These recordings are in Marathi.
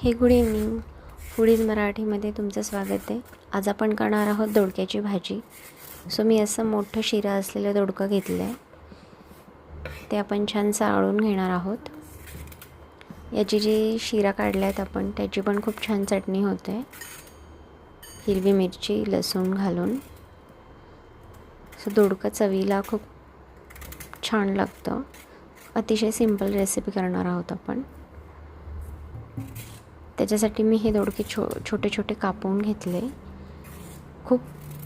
हे गुड इव्हनिंग. फुडीज मराठीमध्ये तुमचं स्वागत आहे. आज आपण करणार आहोत दोडक्याची भाजी. सो मी असं मोठं शिरा असलेलं दोडकं घेतलं आहे ते आपण छान चाळून घेणार आहोत. याची जी शिरा काढल्या आहेत आपण त्याची पण खूप छान चटणी होते. हिरवी मिरची लसूण घालून. सो दोडकं चवीला खूप छान लागतं. अतिशय सिंपल रेसिपी करणार आहोत आपण. त्याच्यासाठी मी हे दोडके छो छोटे छोटे कापून घेतले. खूप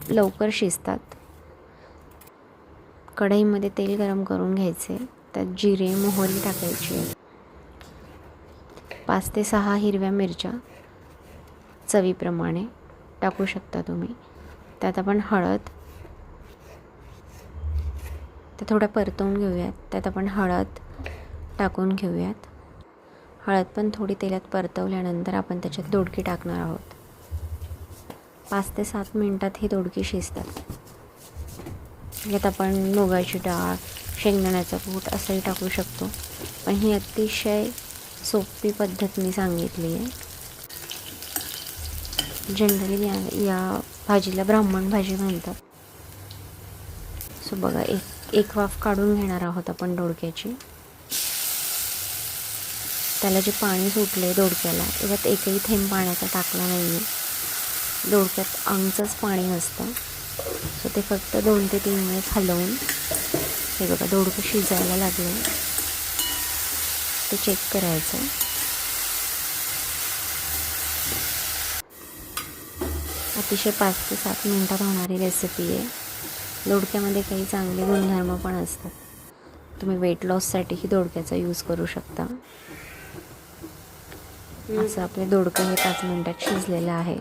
लवकर शिजतात. कढईमध्ये तेल गरम करून घ्यायचे. त्यात जिरे मोहरी टाकायची. पाच ते सहा हिरव्या मिरच्या चवीप्रमाणे टाकू शकता तुम्ही. त्यात आपण हळद त्या थोड्या परतवून घेऊयात. त्यात आपण हळद टाकून घेऊयात. हळद पण थोडी तेलात परतवल्यानंतर आपण त्याच्यात दोडकी टाकणार आहोत. पाच ते सात मिनटात ही दोडकी शिजतात. यात आपण मुगाची डाळ शेंगदाण्याचं कूट असंही टाकू शकतो. पण ही अतिशय सोपी पद्धत मी सांगितली आहे. जनरली या या भाजीला ब्राह्मण भाजी म्हणतात. सो बघा एक एक वाफ काढून घेणार आहोत आपण दोडक्याची. त्याला जे पाणी सुटले दोडक्याला त्याच्यात एकही थेंब पाण्याचा टाकला नाही आहे दोडक्यात अंगचंच पाणी नसतं. सो ते फक्त दोन ते तीन वेळेस हलवून हे बघा दोडकं शिजायला लागलं. ते चेक करायचं. अतिशय पाच ते सात मिनटात होणारी रेसिपी आहे. दोडक्यामध्ये काही चांगले गुणधर्म पण असतात. तुम्ही वेट लॉससाठीही दोडक्याचा यूज करू शकता. असं आपले दोडकं हे पाच मिनटात शिजलेलं आहे.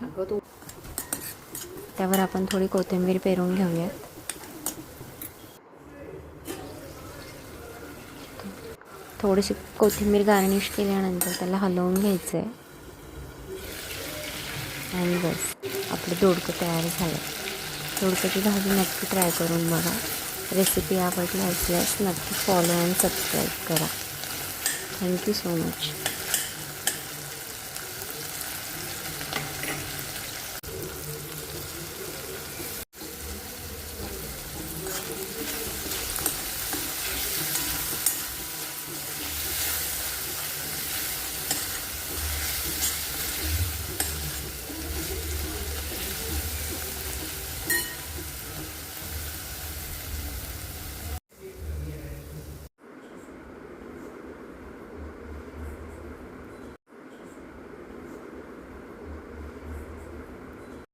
त्यावर आपण थोडी कोथिंबीर पेरून घेऊयात थोडीशी कोथिंबीर गार्निश केल्यानंतर त्याला हलवून घ्यायचं आहे आणि बस आपलं दोडकं तयार झालं. दोडक्याची भाजी नक्की ट्राय करून बघा. रेसिपी आवडली असल्यास नक्की फॉलो अँड सबस्क्राईब करा. Thank you so much